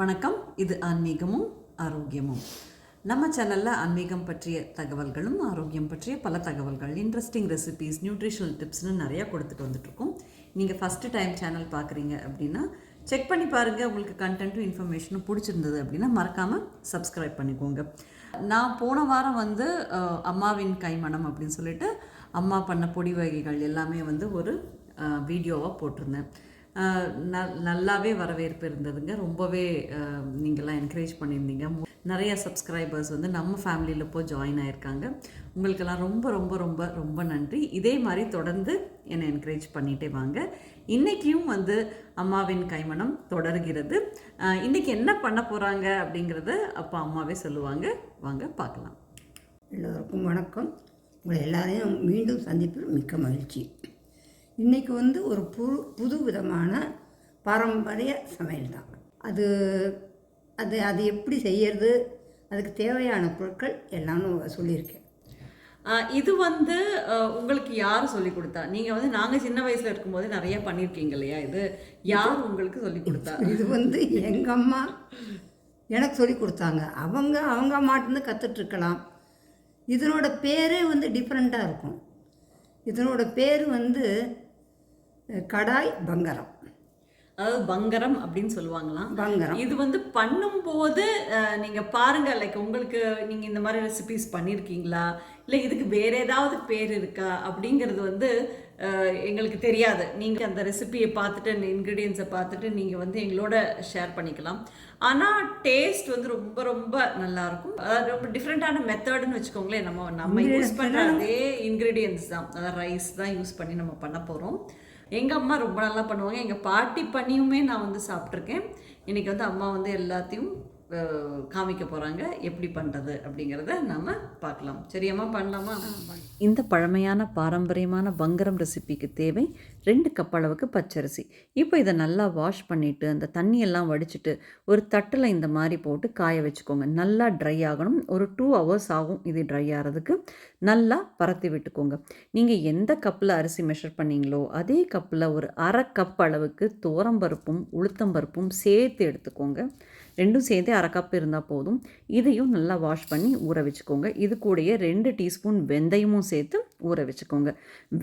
வணக்கம். இது ஆன்மீகமும் ஆரோக்கியமும். நம்ம சேனலில் ஆன்மீகம் பற்றிய தகவல்களும் ஆரோக்கியம் பற்றிய பல தகவல்கள் இன்ட்ரெஸ்டிங் ரெசிபீஸ் நியூட்ரிஷனல் டிப்ஸ்னு நிறையா கொடுத்துட்டு வந்துட்ருக்கோம் நீங்கள் ஃபஸ்ட்டு டைம் சேனல் பார்க்குறீங்க அப்படின்னா செக் பண்ணி பாருங்கள் உங்களுக்கு கண்டென்ட்டும் இன்ஃபர்மேஷனும் பிடிச்சிருந்தது அப்படின்னா மறக்காமல் சப்ஸ்கிரைப் பண்ணிக்கோங்க. நான் போன வாரம் வந்து அம்மாவின் கைமணம் அப்படின்னு சொல்லிட்டு அம்மா பண்ண பொடி வகைகள் எல்லாமே வந்து ஒரு வீடியோவாக போட்டிருந்தேன். ந- நல்லாவே வரவேற்பு இருந்ததுங்க. ரொம்பவே நீங்களாம் நீங்கள்லாம் என்கரேஜ் பண்ணியிருந்தீங்க. நிறைய சப்ஸ்கிரைபர்ஸ் வந்து நம்ம ஃபேமிலியில் இப்போ ஜாயின் ஆயிருக்காங்க. உங்களுக்கெல்லாம் ரொம்ப ரொம்ப ரொம்ப ரொம்ப நன்றி. இதே மாதிரி தொடர்ந்து என்னை என்கரேஜ் பண்ணிகிட்டே வாங்க. இன்றைக்கியும் வந்து அம்மாவின் கைமணம் தொடர்கிறது. இன்றைக்கி என்ன பண்ண போகிறாங்க அப்படிங்கிறத அப்போ அம்மாவே சொல்லுவாங்க. வாங்க பார்க்கலாம். எல்லோருக்கும் வணக்கம். உங்களை எல்லாரையும் மீண்டும் சந்திப்பில் மிக்க மகிழ்ச்சி. இன்றைக்கி வந்து ஒரு புது புது விதமான பாரம்பரிய சமையல் தான். அது அது அது எப்படி செய்யறது அதுக்கு தேவையான பொருட்கள் எல்லாம் நான் சொல்லியிருக்கேன். இது வந்து உங்களுக்கு யார் சொல்லி கொடுத்தா? நீங்கள் வந்து நாங்கள் சின்ன வயசில் இருக்கும்போது நிறைய பண்ணியிருக்கீங்க இல்லையா? இது யார் உங்களுக்கு சொல்லி கொடுத்தா? இது வந்து எங்கள் அம்மா எனக்கு சொல்லி கொடுத்தாங்க. அவங்க அவங்க அம்மாட்டிருந்து கற்றுட்ருக்கலாம் இதனோட பேரே வந்து டிஃப்ரெண்ட்டாக இருக்கும். இதனோட பேர் வந்து கடாய் பங்கரம். அதாவது பங்கரம் அப்படின்னு சொல்லுவாங்களாம். பங்கரம். இது வந்து பண்ணும்போது அஹ், நீங்க பாருங்க லைக் உங்களுக்கு நீங்க இந்த மாதிரி ரெசிபிஸ் பண்ணியிருக்கீங்களா இல்லை இதுக்கு வேற ஏதாவது பேர் இருக்கா? அப்படிங்கிறது வந்து எங்களுக்கு தெரியாது. நீங்க அந்த ரெசிபியை பார்த்துட்டு அந்த இன்க்ரீடியன்ஸை பார்த்துட்டு நீங்க வந்து எங்களோட ஷேர் பண்ணிக்கலாம். ஆனா டேஸ்ட் வந்து ரொம்ப ரொம்ப நல்லா இருக்கும் அதாவது ரொம்ப டிஃப்ரெண்டான மெத்தட்னு வச்சுக்கோங்களேன் நம்ம நம்ம யூஸ் பண்ற அதே இன்க்ரீடியன்ஸ் தான். அதாவது ரைஸ் தான் யூஸ் பண்ணி நம்ம பண்ண போறோம். எங்கள் அம்மா ரொம்ப நல்லா பண்ணுவாங்க. எங்கள் பாட்டி பண்ணியுமே நான் வந்து சாப்பிட்ருக்கேன் இன்றைக்கி வந்து அம்மா வந்து எல்லாத்தையும் காமிக்க போறாங்க. எப்படி பண்றது அப்படிங்கிறத நாம பார்க்கலாம். சரியாம்மா? பண்ணலாமா? இந்த பழமையான பாரம்பரியமான பங்கரம் ரெசிபிக்கு தேவை ரெண்டு கப் அளவுக்கு பச்சரிசி. இப்போ இதை நல்லா வாஷ் பண்ணிட்டு அந்த தண்ணியெல்லாம் வடிச்சிட்டு ஒரு தட்டில் இந்த மாதிரி போட்டு காய வச்சுக்கோங்க. நல்லா ட்ரை ஆகணும். ஒரு டூ ஹவர்ஸ் ஆகும் இது ட்ரை ஆகிறதுக்கு நல்லா பரத்தி விட்டுக்கோங்க. நீங்கள் எந்த கப்பில் அரிசி மெஷர் பண்ணீங்களோ அதே கப்பில் ஒரு அரை கப் அளவுக்கு துவரம்பருப்பும் உளுத்தம்பருப்பும் சேர்த்து எடுத்துக்கோங்க. ரெண்டும் சேர்த்து அரை கப் இருந்தால் போதும். இதையும் நல்லா வாஷ் பண்ணி ஊற வச்சுக்கோங்க. இது கூடயே ரெண்டு டீஸ்பூன் வெந்தயமும் சேர்த்து ஊற வச்சுக்கோங்க.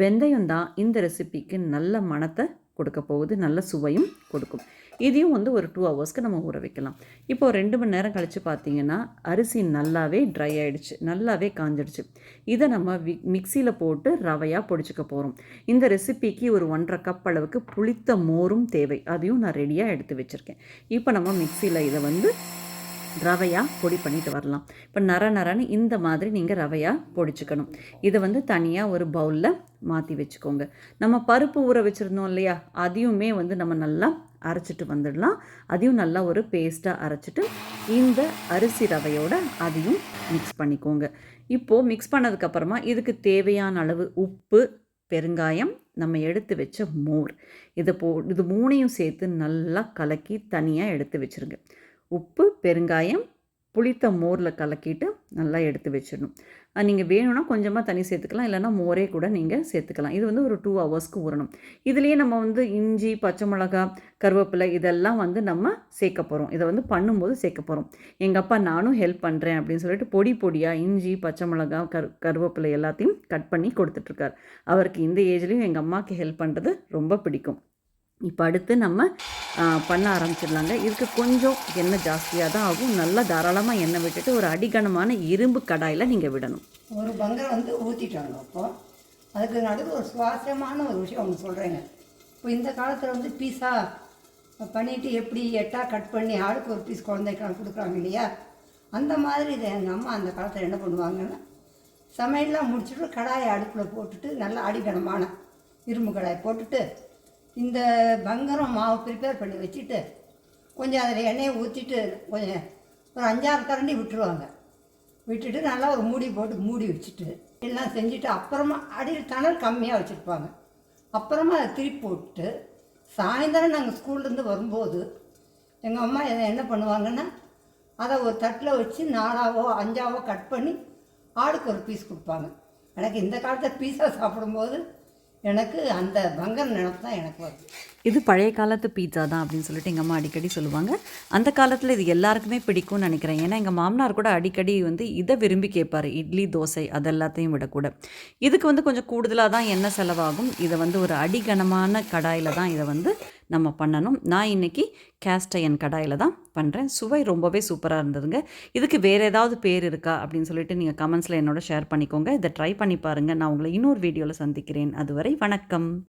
வெந்தயம் தான் இந்த ரெசிபிக்கு நல்ல மணத்தை கொடுக்க போகுது நல்ல சுவையும் கொடுக்கும். இதையும் வந்து ஒரு டூ ஹவர்ஸ்க்கு நம்ம ஊற வைக்கலாம். இப்போ ரெண்டு மணி நேரம் கழித்து பார்த்தீங்கன்னா அரிசி நல்லாவே ட்ரை ஆகிடுச்சு நல்லாவே காஞ்சிடுச்சு. இதை நம்ம வி மிக்சியில் போட்டு ரவையாக பொடிச்சுக்க போகிறோம் இந்த ரெசிபிக்கு ஒரு ஒன்றரை கப் அளவுக்கு புளித்த மோரும் தேவை. அதையும் நான் ரெடியாக எடுத்து வச்சுருக்கேன். இப்போ நம்ம மிக்சியில் இதை வந்து ரவையாக பொடி பண்ணிட்டு வரலாம். இப்போ நர நரன்னு இந்த மாதிரி நீங்கள் ரவையாக பொடிச்சுக்கணும். இதை வந்து தனியாக ஒரு பவுலில் மாற்றி வச்சுக்கோங்க. நம்ம பருப்பு ஊற வச்சுருந்தோம் இல்லையா? அதையுமே வந்து நம்ம நல்லா அரைச்சிட்டு வந்துடலாம். அதையும் நல்லா ஒரு பேஸ்ட்டாக அரைச்சிட்டு இந்த அரிசி ரவையோட அதையும் மிக்ஸ் பண்ணிக்கோங்க. இப்போது மிக்ஸ் பண்ணதுக்கப்புறமா இதுக்கு தேவையான அளவு உப்பு பெருங்காயம் நம்ம எடுத்து வச்ச மோர். இதை போ இது மூணையும் சேர்த்து நல்லா கலக்கி தனியாக எடுத்து வச்சுருங்க. உப்பு பெருங்காயம் புளித்த மோரில் கலக்கிட்டு நல்லா எடுத்து வச்சிடணும். நீங்கள் வேணும்னா கொஞ்சமாக தண்ணி சேர்த்துக்கலாம் இல்லைன்னா மோரே கூட நீங்கள் சேர்த்துக்கலாம். இது வந்து ஒரு டூ ஹவர்ஸ்க்கு ஊறணும். இதுலேயே நம்ம வந்து இஞ்சி பச்சை மிளகா கருவேப்பிலை இதெல்லாம் வந்து நம்ம சேர்க்க போகிறோம் இதை வந்து பண்ணும்போது சேர்க்க போகிறோம் எங்கள் அப்பா நானும் ஹெல்ப் பண்ணுறேன் அப்படின்னு சொல்லிட்டு பொடி பொடியாக இஞ்சி பச்சை மிளகா கரு கருவேப்பிலை எல்லாத்தையும் கட் பண்ணி கொடுத்துட்ருக்கார் அவருக்கு இந்த ஏஜ்லேயும் எங்கள் அம்மாவுக்கு ஹெல்ப் பண்ணுறது ரொம்ப பிடிக்கும். இப்போ அடுத்து நம்ம பண்ண ஆரம்பிச்சிடலாங்க. இதுக்கு கொஞ்சம் எண்ணெய் ஜாஸ்தியாக தான் ஆகும். நல்லா தாராளமாக எண்ணெய் விட்டுட்டு ஒரு அடிகனமான இரும்பு கடாயில் நீங்கள் விடணும். ஒரு பங்கரம் வந்து ஊற்றிட்டாங்க அப்போ. அதுக்கு நடுவில் ஒரு சுவாரஸ்யமான ஒரு விஷயம் ஒன்று சொல்கிறேங்க இப்போ இந்த காலத்தில் வந்து பீஸா பண்ணிவிட்டு எப்படி எட்டாக கட் பண்ணி ஆளுக்கு ஒரு பீஸ் குழந்தைக்கெல்லாம் கொடுக்குறாங்க இல்லையா? அந்த மாதிரி இதை எங்கள் அம்மா அந்த காலத்தில் என்ன பண்ணுவாங்கன்னா சமையல்லாம் முடிச்சுட்டு கடாயை அடுப்பில் போட்டுட்டு நல்லா அடிகனமான இரும்பு கடாயை போட்டுட்டு இந்த பங்கரம் மாவு ப்ரிப்பேர் பண்ணி வச்சுட்டு கொஞ்சம் அதில் எண்ணெயை ஊற்றிட்டு கொஞ்சம் ஒரு அஞ்சாறு கரண்டி விட்டுருவாங்க. விட்டுட்டு நல்லா ஒரு மூடி போட்டு மூடி வச்சுட்டு எல்லாம் செஞ்சுட்டு அப்புறமா அடியில் தணல் கம்மியாக வச்சுருப்பாங்க. அப்புறமா அதை திருப்பி போட்டு சாயந்தரம் நாங்கள் ஸ்கூல்லேருந்து வரும்போது எங்கள் அம்மா இதை என்ன பண்ணுவாங்கன்னா அதை ஒரு தட்டில் வச்சு நாலாவோ அஞ்சாவோ கட் பண்ணி ஆளுக்கு ஒரு பீஸ் கொடுப்பாங்க. எனக்கு இந்த காலத்தில் பீஸாக சாப்பிடும்போது எனக்கு அந்த பங்கன் நினப்பு தான் எனக்கு வருது. இது பழைய காலத்து பீட்சா தான் அப்படின்னு சொல்லிட்டு எங்கள் அம்மா அடிக்கடி சொல்லுவாங்க. அந்த காலத்தில் இது எல்லாருக்குமே பிடிக்கும்னு நினைக்கிறேன். ஏன்னா எங்கள் மாமனார் கூட அடிக்கடி வந்து இதை விரும்பி கேட்பார் இட்லி தோசை அது எல்லாத்தையும் விடக்கூட. இதுக்கு வந்து கொஞ்சம் கூடுதலாக தான் எண்ணெய் செலவாகும். இதை வந்து ஒரு அடிகனமான கடாயில் தான் இதை வந்து நம்ம பண்ணணும். நான் இன்றைக்கி கேஸ்ட் அயன் கடாயில் தான் பண்ணுறேன் சுவை ரொம்பவே சூப்பராக இருந்ததுங்க. இதுக்கு வேறு ஏதாவது பேர் இருக்கா அப்படின்னு சொல்லிட்டு நீங்கள் கமெண்ட்ஸில் என்னோட ஷேர் பண்ணிக்கோங்க. இதை ட்ரை பண்ணி பாருங்கள் நான் உங்களை இன்னொரு வீடியோவில் சந்திக்கிறேன். அதுவரை வணக்கம்.